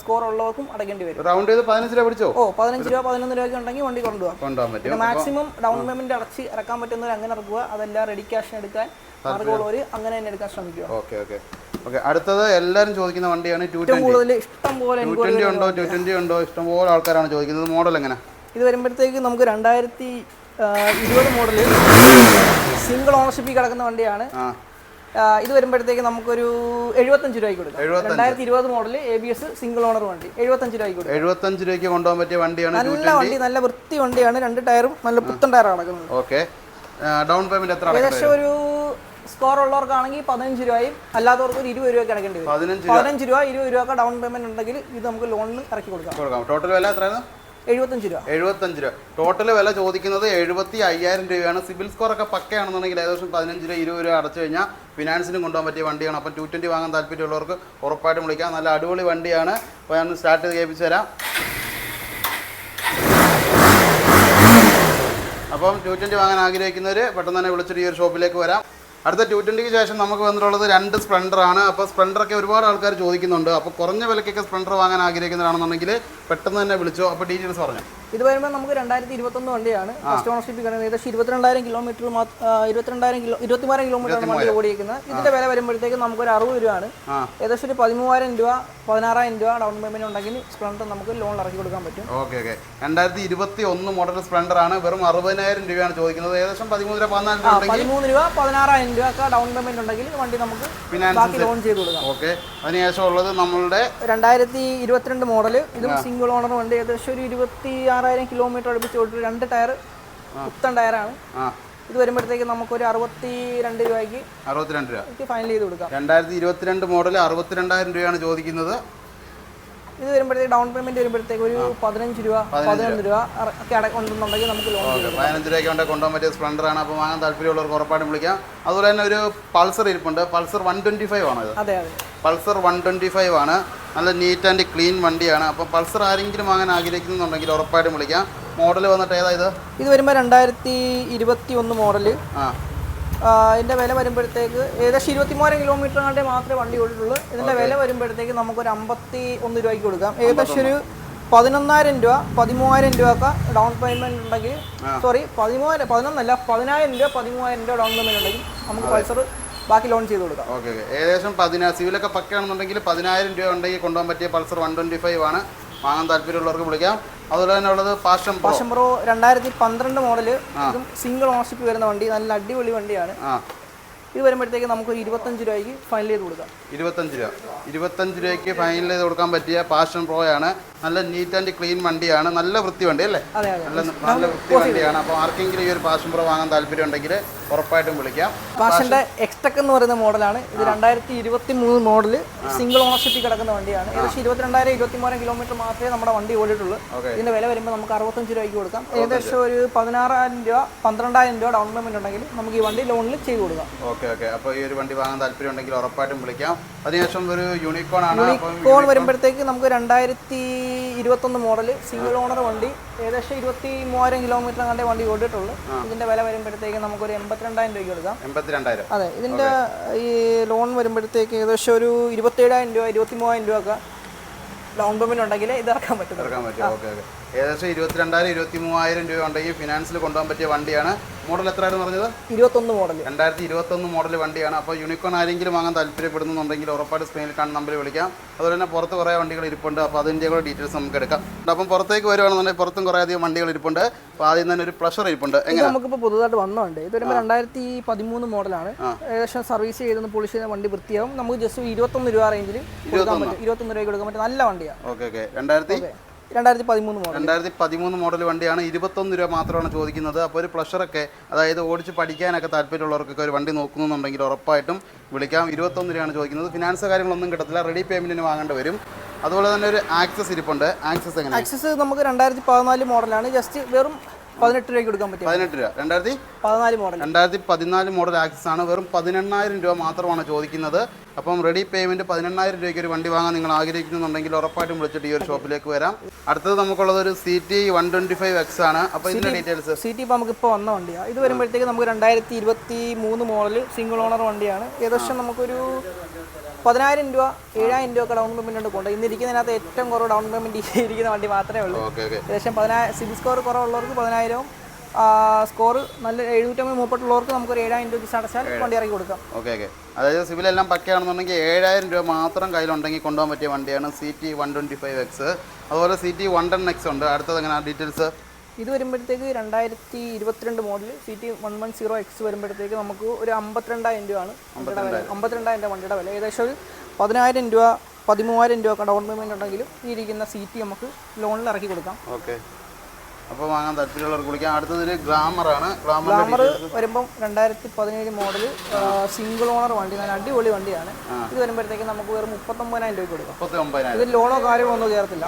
സ്കോർ ഉള്ളവർക്കും അടയ്ക്കേണ്ടി വരും. റൗണ്ട് ചെയ്ത് പതിനഞ്ച് രൂപ പിടിച്ചോ? ഓ പതിനഞ്ച് രൂപ പതിനൊന്ന് രൂപയ്ക്ക് ഉണ്ടെങ്കിൽ വണ്ടി കൊണ്ടുപോകാം കൊണ്ടുപോകാൻ പറ്റും. മാക്സിമം ഡൗൺ പേയ്മെന്റ് അടച്ച് ഇറക്കാൻ പറ്റുന്നവർ അങ്ങനെ ഇറക്കുക. അതെല്ലാം റെഡി ക്യാഷ് എടുക്കാൻ മാർഗമുള്ളവർ അങ്ങനെ തന്നെ എടുക്കാൻ ശ്രമിക്കുക. Okay okay. ഓക്കെ അടുത്തത് എല്ലാവരും ചോദിക്കുന്ന വണ്ടിയാണ് ടു കൂടുതൽ ഇഷ്ടം പോലെ ടു ട്വന്റി ഉണ്ടോ ടു ട്വന്റി ഉണ്ടോ? ഇഷ്ടംപോലെ ആൾക്കാരാണ് ചോദിക്കുന്നത്. മോഡൽ എങ്ങനെ? ഇത് വരുമ്പോഴത്തേക്ക് നമുക്ക് രണ്ടായിരത്തി ഇരുപത് മോഡൽ സിംഗിൾ ഓണർഷിപ്പിൽ കിടക്കുന്ന വണ്ടിയാണ്. ഇത് വരുമ്പോഴത്തേക്ക് നമുക്കൊരു എഴുപത്തഞ്ച് രൂപയ്ക്ക് കൊടുക്കാം. രണ്ടായിരത്തി ഇരുപത് model A B S single owner വണ്ടി. എഴുപത്തഞ്ച് രൂപയ്ക്ക് കൊടുക്കും. എഴുപത്തഞ്ച് രൂപയ്ക്ക് കൊണ്ടുപോകാൻ പറ്റിയ വണ്ടിയാണ് നല്ല വണ്ടി നല്ല വൃത്തി വണ്ടിയാണ്. രണ്ട് ടയറും നല്ല പുത്തൻ ടയറാണ് കിടക്കുന്നത് ഓക്കെ. ഡൗൺ പേയ്മെന്റ് എത്ര ഏകദേശം ഒരു സ്കോർ ഉള്ളവർക്കാണെങ്കിൽ പതിനഞ്ച് രൂപയും അല്ലാത്തവർക്ക് ഒരു ഇരുപത് രൂപയ്ക്ക് അടക്കേണ്ടി വരും. പതിനഞ്ച് രൂപ. ഇരുപത് രൂപ ഡൗൺ പേയ്മെന്റ് ഉണ്ടെങ്കിൽ ഇത് നമുക്ക് ലോണിന് ഇറക്കി കൊടുക്കാം. കൊടുക്കാം. ടോട്ടൽ വില എത്രയാണ്? എഴുപത്തഞ്ച് രൂപ. എഴുപത്തഞ്ച് രൂപ. ടോട്ടൽ വില ചോദിക്കുന്നത് എഴുപത്തി അയ്യായിരം രൂപയാണ്. സിബിൽ സ്കോർ ഒക്കെ പക്കയാണെന്നുണ്ടെങ്കിൽ ഏകദേശം പതിനഞ്ച് രൂപ ഇരുപത് രൂപ അടച്ചു കഴിഞ്ഞാൽ ഫിനാൻസിനും കൊണ്ടുപോകാൻ പറ്റിയ വണ്ടിയാണ്. അപ്പം ടു ട്വന്റി വാങ്ങാൻ താല്പര്യമുള്ളവർക്ക് ഉറപ്പായിട്ടും വിളിക്കാം. നല്ല അടിപൊളി വണ്ടിയാണ്. അപ്പോൾ ഞാൻ സ്റ്റാർട്ട് ചെയ്ത് കേൾപ്പിച്ച് തരാം. അപ്പം ടു ട്വന്റി വാങ്ങാൻ ആഗ്രഹിക്കുന്നവർ പെട്ടെന്ന് തന്നെ വിളിച്ചിട്ട് ഈ ഒരു ഷോപ്പിലേക്ക് വരാം. അടുത്ത ടു ട്വന്റിക്ക് ശേഷം നമുക്ക് വന്നിട്ടുള്ളത് രണ്ട് സ്പ്ലെൻഡർ ആണ് അപ്പോൾ സ്പ്ലെൻഡറൊക്കെ ഒരുപാട് ആൾക്കാർ ചോദിക്കുന്നുണ്ട്. അപ്പോൾ കുറഞ്ഞ വിലക്കൊക്കെ സ്പ്ലെൻഡർ വാങ്ങാൻ ആഗ്രഹിക്കുന്നതാണെന്നുണ്ടെങ്കിൽ പെട്ടെന്ന് തന്നെ വിളിച്ചോ. അപ്പോൾ ഡീറ്റെയിൽസ് പറഞ്ഞു. ഇത് വരുമ്പോൾ നമുക്ക് രണ്ടായിരത്തി ഇരുപത്തൊന്ന് വണ്ടിയാണ് ഫസ്റ്റ് ഓണർഷിപ്പ് കിട്ടുന്നത് ഏകദേശം ഇരുപത്തിരണ്ടായിരം കിലോമീറ്റർ ഇരുപത്തിരണ്ടായിരം കിലോ ഇരുപത്തിമൂവായിരം കിലോമീറ്റർ വണ്ടി ഓടിയിരിക്കുന്നത് ഇതിന്റെ വില വരുമ്പോഴത്തേക്ക് നമുക്ക് ഒരു അറുപത് രൂപയാണ്. ഏകദേശം ഒരു പതിമൂവായിരം രൂപ പതിനാറായിരം രൂപ ഡൗൺ പേയ്മെന്റ് ഉണ്ടെങ്കിൽ സ്പ്ലെൻഡർ നമുക്ക് ലോൺ ഇറക്കി കൊടുക്കാൻ പറ്റും. Okay okay. രണ്ടായിരത്തി ഇരുപത്തി ഒന്ന് മോഡൽ സ്പ്ലെൻഡർ ആണ്. വെറും അറുപതിനായിരം രൂപയാണ് ചോദിക്കുന്നത്. ഏകദേശം പതിമൂന്നര പതിനാല് രൂപ പതിമൂന്ന് രൂപ പതിനാറായിരം രൂപ ഒക്കെ ഡൗൺ പേയ്മെന്റ് ഉണ്ടെങ്കിൽ വണ്ടി നമുക്ക് ബാക്കി ലോൺ ചെയ്ത് കൊടുക്കാം. ഓക്കെ. അതിനുശേഷം ഉള്ളത് നമ്മളുടെ രണ്ടായിരത്തി ഇരുപത്തിരണ്ട് മോഡൽ ഇതും സിംഗിൾ ഓണർ വണ്ടി ഏകദേശം ഒരു ഇരുപത്തി ആറായിരം കിലോമീറ്റർ അടുപ്പിച്ച് ഓടിച്ചു രണ്ട് ടയർ പുത്തൻ ടയറാണ്. ഇത് വരുമ്പോഴത്തേക്ക് നമുക്കൊരു അറുപത്തി രണ്ട് രൂപയ്ക്ക് അറുപത്തിരണ്ട് രൂപ. ഫൈനൽ ചെയ്ത് കൊടുക്കാം. രണ്ടായിരത്തി ഇരുപത്തിരണ്ട് മോഡൽ അറുപത്തിരണ്ടായിരം രൂപയാണ് ചോദിക്കുന്നത്. ഇത് വരുമ്പോഴത്തേക്ക് ഡൗൺ പേയ്മെന്റ് വരുമ്പോഴത്തേക്ക് ഒരു പതിനഞ്ച് രൂപ പതിനൊന്ന് രൂപ ഒക്കെ ഉണ്ടെന്നുണ്ടെങ്കിൽ നമുക്ക് ലോൺ പതിനഞ്ച് രൂപയ്ക്ക് കൊണ്ട് കൊണ്ടുപോകാൻ പറ്റിയ സ്പ്ലണ്ടർ ആണ്. അപ്പോൾ വാങ്ങാൻ താല്പര്യമുള്ളവർക്ക് ഉറപ്പായിട്ടും വിളിക്കാം. അതുപോലെ തന്നെ ഒരു പൾസർ ഇരിപ്പുണ്ട്. പൾസർ വൺ ട്വന്റി ഫൈവ് ആണ് അതെ അതെ. പൾസർ വൺ ട്വന്റി ഫൈവ് ആണ്. നല്ല നീറ്റ് ആൻഡ് ക്ലീൻ വണ്ടിയാണ്. അപ്പോൾ പൾസർ ആരെങ്കിലും വാങ്ങാൻ ആഗ്രഹിക്കുന്നുണ്ടെങ്കിൽ ഉറപ്പായിട്ടും വിളിക്കാം. മോഡൽ വന്നിട്ട് ഏതാ ഇത്? ഇത് വരുമ്പോൾ രണ്ടായിരത്തി ഇരുപത്തി ഒന്ന് മോഡൽ. ആ. ഇതിന്റെ വില വരുമ്പോഴത്തേക്ക് ഏകദേശം ഇരുപത്തി മൂവായിരം കിലോമീറ്റർ കണ്ടേ മാത്രമേ വണ്ടി ഓടിയിട്ടുള്ളൂ ഇതിന്റെ വില വരുമ്പോഴത്തേക്ക് നമുക്കൊരു അമ്പത്തി ഒന്ന് രൂപയ്ക്ക് കൊടുക്കാം. ഏകദേശം ഒരു പതിനൊന്നായിരം രൂപ പതിമൂവായിരം രൂപ ഒക്കെ ഡൗൺ പേയ്മെന്റ് ഉണ്ടെങ്കിൽ സോറി പതിമൂവായിരം പതിനൊന്നല്ല പതിനായിരം രൂപ പതിമൂവായിരം രൂപ ഡൗൺ പേയ്മെന്റ് ഉണ്ടെങ്കിൽ നമുക്ക് പൾസർ ബാക്കി ലോൺ ചെയ്ത് കൊടുക്കാം. Okay okay. ഏകദേശം പതിനാ സിവിലൊക്കെ പക്കയാണെന്നുണ്ടെങ്കിൽ പതിനായിരം രൂപ ഉണ്ടെങ്കിൽ കൊണ്ടുപോകാൻ പറ്റിയ പൾസർ വൺ ട്വന്റി ഫൈവ് ആണ്. വാങ്ങാൻ താല്പര്യമുള്ളവർക്ക് വിളിക്കാം. അതുപോലെ തന്നെ ഉള്ളത് പാഷൻ പ്രോ. പാഷൻ പ്രോ രണ്ടായിരത്തി പന്ത്രണ്ട് മോഡൽ ഇതും സിംഗിൾ ഓണർഷിപ്പ് വരുന്ന വണ്ടി നല്ല അടിപൊളി വണ്ടിയാണ്. ആ. ഇത് വരുമ്പോഴത്തേക്ക് നമുക്ക് ഒരു ഇരുപത്തഞ്ച് രൂപയ്ക്ക് ഫൈനൽ ചെയ്ത് കൊടുക്കാം. ഇരുപത്തഞ്ച് രൂപ. ഇരുപത്തഞ്ച് രൂപയ്ക്ക് ഫൈനൽ ചെയ്ത് കൊടുക്കാൻ പറ്റിയ പാഷൻ പ്രോയാണ് ആണ്. നല്ല നീറ്റ് ആൻഡ് ക്ലീൻ വണ്ടിയാണ്. നല്ല വൃത്തി വണ്ടി അല്ലേ നല്ല നല്ല വൃത്തി വണ്ടിയാണ് അപ്പോൾ ആർക്കെങ്കിലും ഈ ഒരു പാഷൻ പ്രോ വാങ്ങാൻ താല്പര്യം ഉണ്ടെങ്കിൽ ഉറപ്പായിട്ടും വിളിക്കാം. പാഷന്റെ എക്സ്റ്റക് എന്ന് പറയുന്ന മോഡലാണ്. ഇത് രണ്ടായിരത്തി ഇരുപത്തി മൂന്ന് മോഡൽ സിംഗിൾ ഓണർഷിപ്പിൽ കിടക്കുന്ന വണ്ടിയാണ്. ഏകദേശം ഇരുപത്തിരണ്ടായിരം ഇരുപത്തി മൂവായിരം കിലോമീറ്റർ മാത്രമേ നമ്മുടെ വണ്ടി ഓടിയിട്ടുള്ളൂ. ഇതിന്റെ വില വരുമ്പോൾ നമുക്ക് അറുപത്തഞ്ച് രൂപയ്ക്ക് കൊടുക്കാം. ഏകദേശം ഒരു പതിനാറായിരം രൂപ പന്ത്രണ്ടായിരം രൂപ ഡൗൺ പേയ്മെന്റ് ഉണ്ടെങ്കിൽ നമുക്ക് ഈ വണ്ടി ലോണിൽ ചെയ്ത് കൊടുക്കാം. ഓക്കെ ഓക്കെ അപ്പോൾ ഈ ഒരു വണ്ടി വാങ്ങാൻ താല്പര്യം ഉണ്ടെങ്കിൽ ഉറപ്പായിട്ടും വിളിക്കാം. അതിനുശേഷം ഒരു യൂണിക്കോൺ ആണ്. യൂണിക്കോൺ കോൺ വരുമ്പോഴത്തേക്ക് നമുക്ക് രണ്ടായിരത്തി ഇരുപത്തൊന്ന് മോഡൽ സിംഗിൾ ഓണർ വണ്ടി. ഏകദേശം ഇരുപത്തി മൂവായിരം കിലോമീറ്റർ കണ്ടേ വണ്ടി ഓടിയിട്ടുള്ളൂ. ഇതിന്റെ വില വരുമ്പോഴത്തേക്ക് നമുക്കൊരു എൺപത്തിരണ്ടായിരം രൂപയ്ക്ക് കൊടുക്കാം. എൺപത്തിരണ്ടായിരം. അതെ ഇതിന്റെ ഈ ലോൺ വരുമ്പോഴത്തേക്ക് ഏകദേശം ഒരു ഇരുപത്തേഴായിരം രൂപ ഇരുപത്തി മൂവായിരം രൂപ ഒക്കെ ഡൗൺ പേയ്മെന്റ് ഉണ്ടെങ്കിൽ ഇത് ഇറക്കാൻ പറ്റും ഇറക്കാൻ പറ്റും. Okay okay. ഏകദേശം ഇരുപത്തിരണ്ടായിരം ഇരുപത്തി മൂവായിരം രൂപ ഉണ്ടെങ്കിൽ ഫിനാൻസിൽ കൊണ്ടുപോകാൻ പറ്റിയ വണ്ടിയാണ്. മോഡൽ എത്രയായിരുന്നു പറഞ്ഞത്? ഇരുപത്തൊന്ന് മോഡൽ രണ്ടായിരത്തി ഇരുപത്തൊന്ന് മോഡൽ വണ്ടിയാണ്. അപ്പോൾ യൂണിക്കോൺ ആരെങ്കിലും വാങ്ങാൻ താല്പര്യപ്പെടുന്നുണ്ടെങ്കിൽ ഉറപ്പായിട്ട് സ്ക്രീനിൽ കാണുന്ന നമ്പറിൽ വിളിക്കാം. അതുപോലെ തന്നെ പുറത്ത് കുറേ വണ്ടികൾ ഇരിപ്പുണ്ട്. അപ്പോൾ അതിന്റെ കൂടെ ഡീറ്റെയിൽസ് നമുക്ക് എടുക്കാം. അപ്പം പുറത്തേക്ക് വരുവാണെന്നുണ്ടെങ്കിൽ പുറത്തും കുറേ അധികം വണ്ടികൾ ഇരിപ്പുണ്ട്. അപ്പോൾ ആദ്യം തന്നെ ഒരു പ്ലഷർ ഇരിപ്പുണ്ട്. എങ്ങനെ? നമുക്കിപ്പോൾ പുതുതായിട്ട് വന്നതുണ്ട് ഇത് വരുമ്പോൾ രണ്ടായിരത്തി പതിമൂന്ന് മോഡലാണ് ഏകദേശം സർവീസ് ചെയ്തൊന്ന് പോളിഷ് ചെയ്ത വണ്ടി വൃത്തിയാവും. നമുക്ക് ജസ്റ്റ് ഇരുപത്തൊന്ന് രൂപ റേഞ്ചിൽ ഇരുപത്തൊന്ന്. രൂപയ്ക്ക് കൊടുക്കാൻ പറ്റും നല്ല വണ്ടിയാണ് ഓക്കെ ഓക്കെ. രണ്ടായിരത്തി രണ്ടായിരത്തി പതിമൂന്ന് മോഡൽ രണ്ടായിരത്തി പതിമൂന്ന് മോഡൽ വണ്ടിയാണ് ഇരുപത്തൊന്ന് രൂപ മാത്രമാണ് ചോദിക്കുന്നത്. അപ്പോൾ ഒരു പ്ലഷറൊക്കെ അതായത് ഓടിച്ച് പഠിക്കാനൊക്കെ താല്പര്യമുള്ളവർക്കൊക്കെ ഒരു വണ്ടി നോക്കുന്നുണ്ടെങ്കിൽ ഉറപ്പായിട്ടും വിളിക്കാം. ഇരുപത്തൊന്ന് രൂപയാണ് ചോദിക്കുന്നത്. ഫിനാൻസ് കാര്യങ്ങളൊന്നും കിട്ടത്തില്ല. റെഡി പേയ്മെന്റിന് വാങ്ങേണ്ടി വരും. അതുപോലെ തന്നെ ഒരു ആക്സസ് ഇരിപ്പുണ്ട്. ആക്സസ് എങ്ങനെ ആക്സസ് നമുക്ക് രണ്ടായിരത്തി പതിനാല് മോഡലാണ് ജസ്റ്റ് വെറും പതിനെട്ട് രൂപയ്ക്ക് കൊടുക്കാൻ പറ്റും പതിനെട്ട് രൂപ. രണ്ടായിരത്തി? പതിനാല് മോഡൽ. രണ്ടായിരത്തി പതിനാല് മോഡൽ ആക്സസ് ആണ്. വെറും പതിനെണ്ണായിരം രൂപ മാത്രമാണ് ചോദിക്കുന്നത്. അപ്പം റെഡി പേയ്മെന്റ് പതിനെണ്ണായിരം രൂപയ്ക്ക് ഒരു വണ്ടി വാങ്ങാൻ നിങ്ങൾ ആഗ്രഹിക്കുന്നുണ്ടെങ്കിൽ ഉറപ്പായിട്ടും വിളിച്ചിട്ട് ഈ ഒരു ഷോപ്പിലേക്ക് വരാം. അടുത്തത് നമുക്കുള്ളത് ഒരു C T one twenty five X ആണ്. അപ്പോൾ ഇതിന്റെ ഡീറ്റെയിൽസ് സി ടി ഇപ്പോൾ നമുക്ക് ഇപ്പോൾ വന്ന വണ്ടിയാണ് ഇത് വരുമ്പോഴത്തേക്ക് നമുക്ക് രണ്ടായിരത്തി ഇരുപത്തി മൂന്ന് മോഡൽ സിംഗിൾ ഓണർ വണ്ടിയാണ്. ഏകദേശം നമുക്കൊരു പതിനായിരം രൂപ ഏഴായിരം രൂപ ഒക്കെ ഡൗൺ പേയ്മെന്റ് ഉണ്ട് കൊണ്ട് ഇന്നിരിക്കുന്നതിനകത്ത് ഏറ്റവും കുറവ് ഡൗൺ പേയ്മെന്റ് ഇരിക്കുന്ന വണ്ടി മാത്രമേ ഉള്ളൂ. ഏകദേശം പതിനായിരം സിബിൽ സ്കോർ കുറവുള്ളവർക്ക് പതിനായിരവും സ്കോർ നല്ല എഴുന്നൂറ്റമ്പത് മുപ്പത്തുള്ളവർക്ക് നമുക്ക് ഒരു ഏഴായിരം രൂപ അടച്ചാൽ വണ്ടി ഇറക്കി കൊടുക്കാം. ഓക്കെ ഓക്കെ അതായത് സിബിൽ എല്ലാം പക്കയാണെന്നുണ്ടെങ്കിൽ ഏഴായിരം രൂപ മാത്രം കയ്യിലുണ്ടെങ്കിൽ കൊണ്ടുപോകാൻ പറ്റിയ വണ്ടിയാണ് C T one twenty five X അതുപോലെ C T one ten X ഉണ്ട്. അടുത്തത് എങ്ങനെ ഡീറ്റെയിൽസ്? ഇത് വരുമ്പോഴത്തേക്ക് രണ്ടായിരത്തി ഇരുപത്തിരണ്ട് model C T one one zero X വരുമ്പോഴത്തേക്ക് നമുക്ക് ഒരു അമ്പത്തിരണ്ടായിരം രൂപയാണ് വണ്ടിയുടെ വില. അമ്പത്തിരണ്ടായിരം. രൂപ വണ്ടിയുടെ വില. ഏകദേശം ഒരു പതിനായിരം രൂപ പതിമൂവായിരം രൂപ ഡൗൺ പേയ്മെന്റ് ഉണ്ടെങ്കിലും ഈ ഇരിക്കുന്ന സി ടി നമുക്ക് ലോണിൽ ഇറക്കി കൊടുക്കാം. ഓക്കെ. അപ്പോൾ വാങ്ങാൻ താല്പര്യമുള്ളവർക്ക് വിളിക്കാം. അടുത്തത് ഗ്ലാമറാണ് ഗ്ലാമർ വരുമ്പം രണ്ടായിരത്തി പതിനേഴ് മോഡൽ സിംഗിൾ ഓണർ വണ്ടി നല്ല അടിപൊളി വണ്ടിയാണ്. ഇത് വരുമ്പോഴത്തേക്ക് നമുക്ക് വെറും മുപ്പത്തൊമ്പതിനായിരം രൂപ കൊടുക്കാം. ഇത് ലോണോ കാര്യമോ ഒന്നും ചേർത്തില്ല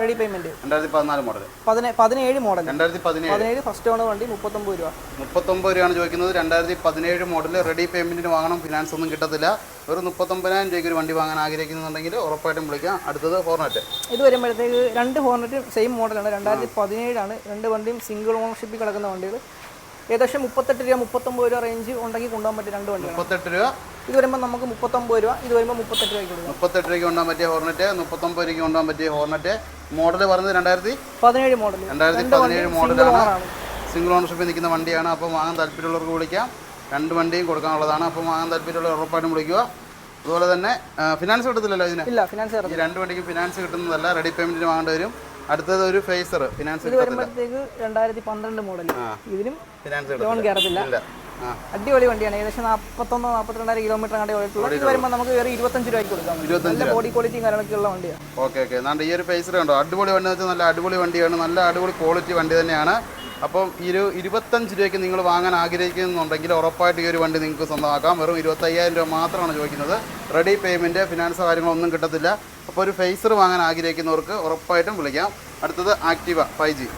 റെഡി പേയ്മെന്റ് രണ്ടായിരത്തി പതിനാല് മോഡൽ പതിനേ പതിനേഴ് മോഡൽ രണ്ടായിരത്തി പതിനേഴ് ഫസ്റ്റ് ഓണർ വണ്ടി മുപ്പത്തൊമ്പത് രൂപ. മുപ്പത്തൊമ്പത് രൂപയാണ് ചോദിക്കുന്നത്. രണ്ടായിരത്തി പതിനേഴ് മോഡൽ റെഡി പേയ്മെന്റിന് വാങ്ങണം. ഫിനാൻസ് ഒന്നും കിട്ടത്തില്ല. ഒരു മുപ്പത്തൊമ്പതിനായിരം രൂപയ്ക്ക് ഒരു വണ്ടി വാങ്ങാൻ ആഗ്രഹിക്കുന്നുണ്ടെങ്കിൽ ഉറപ്പായിട്ടും വിളിക്കാം. അടുത്തത് ഫോർമാറ്റ് ഇത് വരുമ്പോഴത്തേക്ക് രണ്ട് ഹോർണറ്റ് സെയിം മോഡലാണ് രണ്ടായിരത്തി പതിനേഴാണ് രണ്ട് വണ്ടിയും സിംഗിൾ ഓണർഷിപ്പിൽ കിടക്കുന്ന വണ്ടികൾ. ഏകദേശം മുപ്പത്തെട്ട് രൂപ മുപ്പത്തൊമ്പത് രൂപ റേഞ്ച് ഉണ്ടെങ്കിൽ കൊണ്ടുപോകാൻ പറ്റും രണ്ട് വണ്ടി മുപ്പത്തെട്ട് രൂപ. ഇത് വരുമ്പോൾ നമുക്ക് മുപ്പത്തൊമ്പത് രൂപ ഇത് വരുമ്പോൾ മുപ്പത്തെട്ട് രൂപയ്ക്ക് കൊടുക്കാം. മുപ്പത്തെട്ട് രൂപയ്ക്ക് കൊണ്ടുപോകാൻ പറ്റിയ ഹോർണറ്റ് മുപ്പത്തൊമ്പത് രൂപയ്ക്ക് കൊണ്ടുപോകാൻ പറ്റിയ ഹോർണറ്റ് മോഡൽ പറഞ്ഞത് രണ്ടായിരത്തി പതിനേഴ് മോഡൽ രണ്ടായിരത്തി പതിനേഴ് മോഡലാണ് സിംഗിൾ ഓണർഷിപ്പിൽ നിൽക്കുന്ന വണ്ടിയാണ്. അപ്പോൾ വാങ്ങാൻ താല്പര്യമുള്ളവർക്ക് വിളിക്കാം. രണ്ട് വണ്ടിയും കൊടുക്കാനുള്ളതാണ്. അപ്പോൾ വാങ്ങാൻ താല്പര്യമുള്ളവർ ഉറപ്പായിട്ടും വിളിക്കുക. അതുപോലെ തന്നെ ഫിനാൻസ് കിട്ടത്തില്ലല്ലോ ഇതിന്? ഇല്ല ഫിനാൻസ് രണ്ട് വണ്ടിക്ക് ഫിനാൻസ് കിട്ടുന്നതല്ല. റെഡി പേയ്മെന്റിന് വാങ്ങേണ്ടി വരും. അടുത്തത് ഒരു ഫേസർ ഫിനാൻസ് ഇത് കിട്ടത്തില്ല വരുമ്പോഴത്തേക്ക് രണ്ടായിരത്തി പന്ത്രണ്ട് മോഡൽ ഇതിനും ഫിനാൻസ് ലോൺ കിട്ടത്തില്ല കയറത്തില്ല. ഇല്ല. അടിപൊളി വണ്ടിയാണ്. ഏകദേശം നാൽപ്പത്തൊന്നോ നാൽപ്പത്തിരണ്ടായിരം കിലോമീറ്റർ അങ്ങോട്ട് ഇത് വരുമ്പോൾ നമുക്ക് വേറെ ഇരുപത്തഞ്ച് രൂപയ്ക്ക് കൊടുക്കാം. നല്ല ബോഡി ക്വാളിറ്റിയും കാര്യങ്ങളൊക്കെ ഉള്ള വണ്ടിയാണ് ഓക്കെ ഓക്കെ. എന്നാണ്ട് ഈ ഒരു ഫേസർ കണ്ടോ? അടിപൊളി വണ്ടി എന്ന് വെച്ചാൽ നല്ല അടിപൊളി വണ്ടിയാണ്. നല്ല അടിപൊളി ക്വാളിറ്റി വണ്ടി തന്നെയാണ്. അപ്പം ഇരു ഇരുപത്തഞ്ച് രൂപയ്ക്ക് നിങ്ങൾ വാങ്ങാൻ ആഗ്രഹിക്കുന്നുണ്ടെങ്കിൽ ഉറപ്പായിട്ട് ഈ ഒരു വണ്ടി നിങ്ങൾക്ക് സ്വന്തമാക്കാം. വെറും ഇരുപത്തയ്യായിരം രൂപ മാത്രമാണ് ചോദിക്കുന്നത്. റെഡി പേയ്മെന്റ് ഫിനാൻസ് കാര്യങ്ങളൊന്നും കിട്ടത്തില്ല. അപ്പോൾ ഒരു ഫേസർ വാങ്ങാൻ ആഗ്രഹിക്കുന്നവർക്ക് ഉറപ്പായിട്ടും വിളിക്കാം. അടുത്തത് Activa five G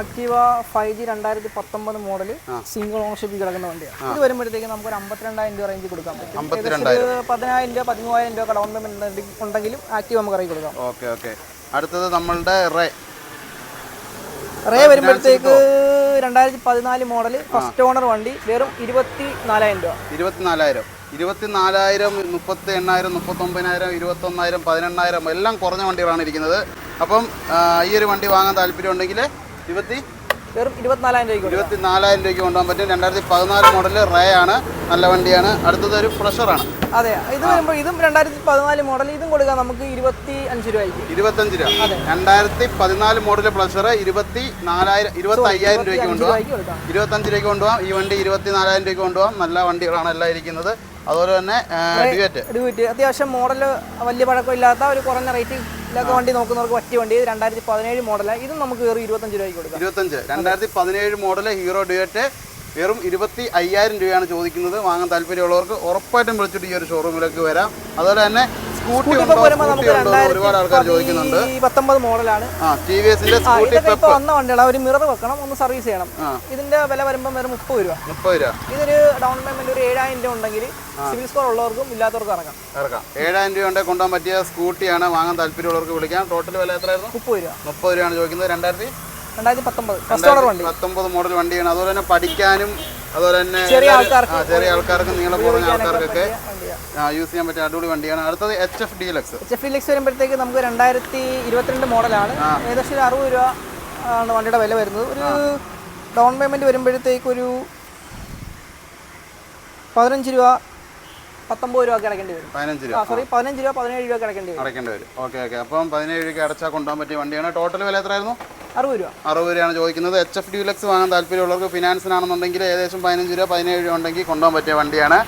Activa five G രണ്ടായിരത്തി പത്തൊമ്പത് മോഡൽ സിംഗിൾ ഓണർഷിപ്പിൽ കിടക്കുന്ന വണ്ടിയാണ് ഇത് വരുമ്പോഴത്തേക്ക് നമുക്ക് ഒരു അമ്പത്തിരണ്ടായിരം രൂപ റേഞ്ച് കൊടുക്കാം. പറ്റും പതിനായിരം രൂപ പതിമൂവായിരം രൂപ ഡൗൺ പേയ്മെന്റ് ഉണ്ടെങ്കിലും ആക്റ്റീവ് നമുക്ക് ഇറങ്ങി കൊടുക്കാം. ഓക്കെ ഓക്കെ അടുത്തത് നമ്മളുടെ റേ റേ വരുമ്പോഴത്തേക്ക് രണ്ടായിരത്തി പതിനാല് മോഡൽ ഫസ്റ്റ് ഓണർ വണ്ടി വെറും ഇരുപത്തി നാലായിരം രൂപ. ഇരുപത്തിനാലായിരം. ഇരുപത്തിനാലായിരം മുപ്പത്തി എണ്ണായിരം മുപ്പത്തൊമ്പതിനായിരം ഇരുപത്തൊന്നായിരം പതിനെണ്ണായിരം എല്ലാം കുറഞ്ഞ വണ്ടികളാണ് ഇരിക്കുന്നത്. അപ്പം ഈ ഒരു വണ്ടി വാങ്ങാൻ താല്പര്യം ഉണ്ടെങ്കിൽ ഇരുപത്തി വെറും ഇരുപത്തിനാലായിരം രൂപ ഇരുപത്തിനാലായിരം രൂപയ്ക്ക് കൊണ്ടുപോകാൻ പറ്റും. രണ്ടായിരത്തി പതിനാല് മോഡൽ റേ ആണ്. നല്ല വണ്ടിയാണ്. അടുത്തത് ഒരു ഫ്രഷറാണ് അതെ ഇത് വരുമ്പോൾ ഇതും രണ്ടായിരത്തി പതിനാല് മോഡൽ ഇതും കൊടുക്കാം. നമുക്ക് ഇരുപത്തി അഞ്ച് രൂപ. ഇരുപത്തഞ്ച് രൂപ രണ്ടായിരത്തി പതിനാല് മോഡൽ പ്ലസർ ഇരുപത്തി നാലായിരം ഇരുപത്തി അയ്യായിരം രൂപയ്ക്ക് കൊണ്ടുപോകാം ഇരുപത്തഞ്ച് രൂപയ്ക്ക് കൊണ്ടുപോകാം. ഈ വണ്ടി ഇരുപത്തി നാലായിരം രൂപയ്ക്ക് കൊണ്ടുപോകാം. നല്ല വണ്ടികളാണ് എല്ലാം ഇരിക്കുന്നത്. അതുപോലെ തന്നെ ഡ്യുവറ്റ് ഡ്യൂറ്റ് അത്യാവശ്യം മോഡൽ വലിയ പഴക്കമില്ലാത്ത ഒരു കുറഞ്ഞ റേറ്റിലൊക്കെ വണ്ടി നോക്കുന്നവർക്ക് പറ്റിയ വണ്ടി രണ്ടായിരത്തി പതിനേഴ് മോഡലാണ് ഇതും നമുക്ക് വേറെ ഇരുപത്തഞ്ച് രൂപയ്ക്ക് കൊടുക്കാം. ഇരുപത്തഞ്ച്. രണ്ടായിരത്തി പതിനേഴ് മോഡൽ ഹീറോ ഡ്യുവറ്റ് വെറും ഇരുപത്തി അയ്യായിരം രൂപയാണ് ചോദിക്കുന്നത്. വാങ്ങാൻ താല്പര്യമുള്ളവർക്ക് ഉറപ്പായിട്ടും വിളിച്ചിട്ട് ഈ ഒരു ഷോറൂമിലേക്ക് വരാം. അതുപോലെ തന്നെ സ്കൂട്ടി വരുമ്പോൾ നമുക്ക് രണ്ടായിരത്തി പത്തൊമ്പത് മോഡലാണ്. ആ ടി വി എസിന്റെ സ്കൂട്ടി ഇതൊക്കെ ഇപ്പൊ വന്ന വണ്ടികളാണ് ഒരു മിറർ വെക്കണം ഒന്ന് സർവീസ് ചെയ്യണം. ഇതിന്റെ വില വരുമ്പോൾ വെറും മുപ്പത് രൂപ. മുപ്പത് രൂപ. ഇതൊരു ഡൗൺ പേയ്മെന്റ് ഒരു ഏഴായിരം രൂപ ഉണ്ടെങ്കിൽ സിവിൽ സ്കോർ ഉള്ളവർക്കും ഇല്ലാത്തവർക്കും ഇറങ്ങാം ഇറക്കാം. ഏഴായിരം രൂപ ഉണ്ടെങ്കിൽ കൊണ്ടുപോകാൻ പറ്റിയ സ്കൂട്ടിയാണ് വാങ്ങാൻ താല്പര്യമുള്ളവർക്ക് വിളിക്കാം. ടോട്ടൽ വില എത്രയായിരുന്നു? മുപ്പത് രൂപ. മുപ്പത് രൂപയാണ് ചോദിക്കുന്നത്. രണ്ടായിരത്തി രണ്ടായിരത്തി പത്തൊമ്പത് ഫസ്റ്റ് ഓർഡർ വണ്ടി. പത്തൊമ്പത് മോഡൽ വണ്ടിയാണ്. അതുപോലെ തന്നെ പഠിക്കാനും അതുപോലെ തന്നെ ചെറിയ ആൾക്കാർക്ക് ചെറിയ ആൾക്കാർക്ക് നീളം കുറഞ്ഞ ആൾക്കാർക്കൊക്കെ യൂസ് ചെയ്യാൻ പറ്റിയ അടിപൊളി വണ്ടിയാണ്. അടുത്തത് H F Deluxe H F Deluxe വരുമ്പോഴത്തേക്ക് നമുക്ക് രണ്ടായിരത്തി ഇരുപത്തിരണ്ട് മോഡലാണ് ഏകദേശം ഒരു അറുപത് രൂപ ആണ് വണ്ടിയുടെ വില വരുന്നത്. ഒരു ഡൗൺ പേയ്മെന്റ് വരുമ്പോഴത്തേക്ക് ഒരു പതിനഞ്ച് രൂപ പത്തൊമ്പത് രൂപ അടക്കേണ്ടി വരും. പതിനഞ്ച് രൂപ. സോറി പതിനഞ്ച് രൂപ പതിനേഴ് രൂപ അടക്കേണ്ടി വരും. അടക്കേണ്ടി വരും. ഓക്കെ ഓക്കെ അപ്പം പതിനേഴ് രൂപയ്ക്ക് അടച്ചാൽ കൊണ്ടുപോകാൻ പറ്റിയ വണ്ടിയാണ്. ടോട്ടൽ വില എത്രയായിരുന്നു? അറുപത് രൂപ. അറുപത് രൂപയാണ് ചോദിക്കുന്നത്. എച്ച് എഫ് ഡ്യൂലക്സ് വാങ്ങാൻ താല്പര്യമുള്ളവർക്ക് ഫിനാൻസിനാണെന്നുണ്ടെങ്കിൽ ഏകദേശം പതിനഞ്ച് രൂപ പതിനേഴ് രൂപ ഉണ്ടെങ്കിൽ കൊണ്ടുപോകാൻ പറ്റിയ വണ്ടിയാണ്.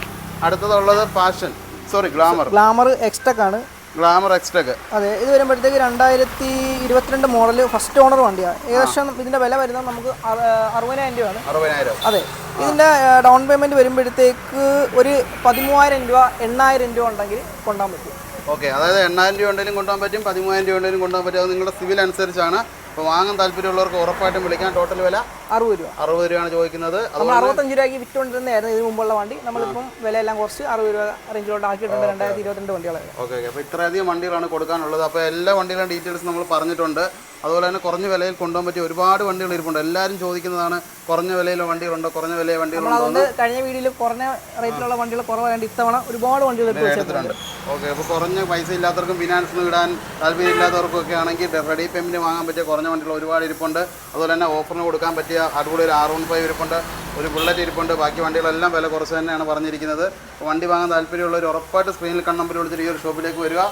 അടുത്തതുള്ളത് Passion sorry Glamour Glamour Xtec ആണ്. ഗ്ലാമർ എക്സ്ട്രക് അതെ ഇത് വരുമ്പോഴത്തേക്ക് രണ്ടായിരത്തി ഇരുപത്തിരണ്ട് മോഡൽ ഫസ്റ്റ് ഓണർ വണ്ടിയാണ് ഏകദേശം ഇതിന്റെ വില വരുന്നത് നമുക്ക് അറ- അറുപതിനായിരം രൂപയാണ്. അറുപതിനായിരം. അതെ ഇതിന്റെ ഡൗൺ പേയ്മെന്റ് വരുമ്പോഴത്തേക്ക് ഒരു പതിമൂവായിരം രൂപ എണ്ണായിരം രൂപ ഉണ്ടെങ്കിൽ കൊണ്ടുപോകാൻ പറ്റും. ഓക്കെ അതായത് എണ്ണായിരം രൂപ ഉണ്ടെങ്കിലും കൊണ്ടുപോകാൻ പറ്റും പതിമൂവായിരം രൂപ ഉണ്ടെങ്കിലും കൊണ്ടുപോകാൻ പറ്റും. അത് നിങ്ങളുടെ സിവിൽ അനുസരിച്ചാണ്. അപ്പോൾ വാങ്ങാൻ താല്പര്യമുള്ളവർക്ക് ഉറപ്പായിട്ടും വിളിക്കാം. ടോട്ടൽ വില അറുപത് രൂപ. അറുപത് രൂപയാണ് ചോദിക്കുന്നത്. നമ്മൾ അറുപത്തഞ്ച് രൂപയ്ക്ക് വിറ്റുകൊണ്ടിരുന്നതായിരുന്നു. ഇതിന് മുമ്പുള്ള വണ്ടി. നമ്മളിപ്പം വിലയെല്ലാം കുറച്ച് അറുപത് രൂപ റേഞ്ചിലോട്ട് ആക്കിയിട്ടുണ്ട്. രണ്ടായിരത്തി ഇരുപത്തിരണ്ട് വണ്ടികളാണ്. Okay okay. അപ്പോൾ ഇത്രയധികം വണ്ടികളാണ് കൊടുക്കാനുള്ളത്. അപ്പോൾ എല്ലാ വണ്ടികളുടെ ഡീറ്റെയിൽസ് നമ്മൾ പറഞ്ഞിട്ടുണ്ട്. അതുപോലെ തന്നെ കുറഞ്ഞ വിലയിൽ കൊണ്ടുപോകാൻ പറ്റിയ ഒരുപാട് വണ്ടികൾ ഇരിപ്പുണ്ട്. എല്ലാവരും ചോദിക്കുന്നതാണ് കുറഞ്ഞ വിലയിലുള്ള വണ്ടികളുണ്ടോ കുറഞ്ഞ വിലയിലെ വണ്ടികളുണ്ടോ കഴിഞ്ഞ വീഡിയോയിൽ കുറഞ്ഞ റേറ്റിലുള്ള വണ്ടികൾ കുറവായതുകൊണ്ട് ഇത്തവണ ഒരുപാട് വണ്ടികൾ എടുത്തിട്ടുണ്ട്. ഓക്കെ അപ്പോൾ കുറഞ്ഞ പൈസ ഇല്ലാത്തവർക്കും ഫിനാൻസിന് വിടാൻ താല്പര്യമില്ലാത്തവർക്കും ഒക്കെ ആണെങ്കിൽ റെഡി പേയ്മെന്റ് വാങ്ങാൻ പറ്റിയ കുറഞ്ഞ വണ്ടികൾ ഒരുപാട് ഇരിപ്പുണ്ട്. അതുപോലെ തന്നെ ഓഫറിന് കൊടുക്കാൻ പറ്റിയ അടിപൊളി ഒരു ആർ വൺ ഫൈവ് ഇരിപ്പുണ്ട്. ഒരു ബുള്ളറ്റ് ഇരിപ്പുണ്ട്. ബാക്കി വണ്ടികളെല്ലാം വില കുറച്ച് തന്നെയാണ് പറഞ്ഞിരിക്കുന്നത്. വണ്ടി വാങ്ങാൻ താല്പര്യമുള്ളവർ ഉറപ്പായിട്ട് സ്ക്രീനിൽ കണ്ണമ്പർ വിളിച്ചിട്ട് ഈ ഒരു ഷോപ്പിലേക്ക് വരിക.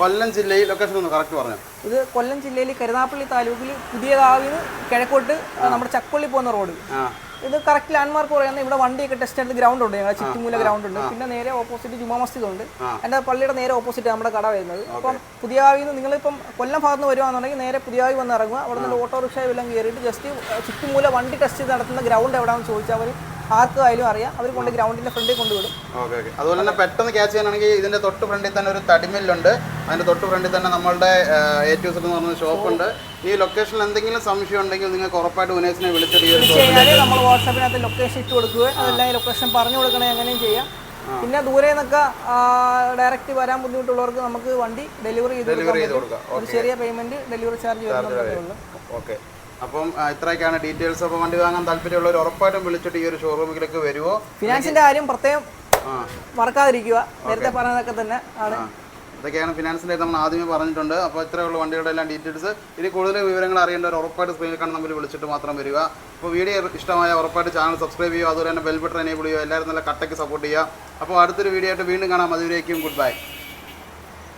കൊല്ലം ജില്ലയിൽ ലൊക്കേഷൻ ഒന്ന് കറക്റ്റ് പറഞ്ഞു? ഇത് കൊല്ലം ജില്ലയിൽ കരുനാപ്പള്ളി താലൂക്കിൽ പുതിയതാവിന് കിഴക്കോട്ട് നമ്മുടെ ചക്കുള്ളി പോകുന്ന റോഡ്. ഇത് കറക്റ്റ് ലാൻഡ്മാർക്ക് പറയുന്നത് ഇവിടെ വണ്ടിയൊക്കെ ടെസ്റ്റ് എടുത്ത് ഗ്രൗണ്ട് ഉണ്ട്. ഞങ്ങളുടെ ചുറ്റുമൂല ഗ്രൗണ്ട് ഉണ്ട്. പിന്നെ നേരെ ഓപ്പോസിറ്റ് ജുമാ മസ്ജിദ് ഉണ്ട്. എന്റെ പള്ളിയുടെ നേരെ ഓപ്പോസിറ്റ് നമ്മുടെ കട വരുന്നത്. അപ്പം പുതിയാവിൽ നിന്ന് നിങ്ങളിപ്പം കൊല്ലം ഭാഗത്ത് നിന്ന് വരുവാണെന്നുണ്ടെങ്കിൽ നേരെ പുതിയാവി വന്ന് ഇറങ്ങുക. അവിടെ നിന്ന് ഓട്ടോറിക്ഷ എല്ലാം കയറിയിട്ട് ജസ്റ്റ് ചുറ്റുമൂല വണ്ടി ടെസ്റ്റ് ചെയ്ത് നടത്തുന്ന ഗ്രൗണ്ട് എവിടെയാണെന്ന് ചോദിച്ചാൽ അവർ ആർക്കായാലും അറിയാം. അവർ കൊണ്ട് ഗ്രൗണ്ടിന്റെ ഫ്രണ്ടിൽ കൊണ്ടുവിടും. Okay okay. അതുപോലെ തന്നെ പെട്ടെന്ന് ക്യാച്ച് ചെയ്യാനാണെങ്കിൽ ഇതിന്റെ തൊട്ട് ഫ്രണ്ടിൽ തന്നെ ഒരു തടിമില്ലുണ്ട്. അതിന്റെ തൊട്ട് ഫ്രണ്ടിൽ തന്നെ നമ്മളുടെ എ ടു എന്ന് പറഞ്ഞ ഷോപ്പുണ്ട്. ഈ ലൊക്കേഷനിൽ എന്തെങ്കിലും സംശയം ഉണ്ടെങ്കിൽ നിങ്ങൾക്ക് ഉറപ്പായിട്ട് ഉനേസിനെ വിളിച്ചിട്ട് നമ്മൾ വാട്സാപ്പിനകത്ത് ലൊക്കേഷൻ ഇട്ട് കൊടുക്കുക അതെല്ലാം ഈ ലൊക്കേഷൻ പറഞ്ഞു കൊടുക്കണേ അങ്ങനെയും ചെയ്യാം. പിന്നെ ദൂരെ നിന്നൊക്കെ ഡയറക്റ്റ് വരാൻ ബുദ്ധിമുട്ടുള്ളവർക്ക് നമുക്ക് വണ്ടി ഡെലിവറി ചെയ്ത് കൊടുക്കാം. ഒരു ചെറിയ പേയ്മെന്റ് ഡെലിവറി ചാർജ് വരുന്നുള്ളൂ ഓക്കെ. അപ്പം ഇത്രയൊക്കെയാണ് ഡീറ്റെയിൽസ്. അപ്പോൾ വണ്ടി വാങ്ങാൻ താല്പര്യമുള്ളവർ ഉറപ്പായിട്ടും വിളിച്ചിട്ട് ഈ ഒരു ഷോറൂമിലേക്ക് വരുമോ ഫിനാൻസിന്റെ കാര്യം പ്രത്യേകം മറക്കാതിരിക്കുക. നേരത്തെ പറഞ്ഞതൊക്കെ തന്നെ ആണ്. ഇതൊക്കെയാണ് ഫിനാൻസിന്റെ നമ്മൾ ആദ്യമേ പറഞ്ഞിട്ടുണ്ട്. അപ്പോൾ ഇത്രയുള്ള വണ്ടികളുടെ എല്ലാം ഡീറ്റെയിൽസ്. ഇനി കൂടുതൽ വിവരങ്ങൾ അറിയേണ്ടവർ ഉറപ്പായിട്ട് സ്ക്രീനിൽ നമ്മൾ വിളിച്ചിട്ട് മാത്രം വരിക. അപ്പോൾ വീഡിയോ ഇഷ്ടമായ ഉറപ്പായിട്ട് ചാനൽ സബ്സ്ക്രൈബ് ചെയ്യുക. അതുപോലെ തന്നെ ബെൽ ബട്ടൺ എനേബിൾ ചെയ്യുക. എല്ലാവരും നല്ല കട്ടയ്ക്ക് സപ്പോർട്ട് ചെയ്യുക. അപ്പോൾ അടുത്തൊരു വീഡിയോ ആയിട്ട് വീണ്ടും കാണാം. അതുവരേക്കും ഗുഡ് ബൈ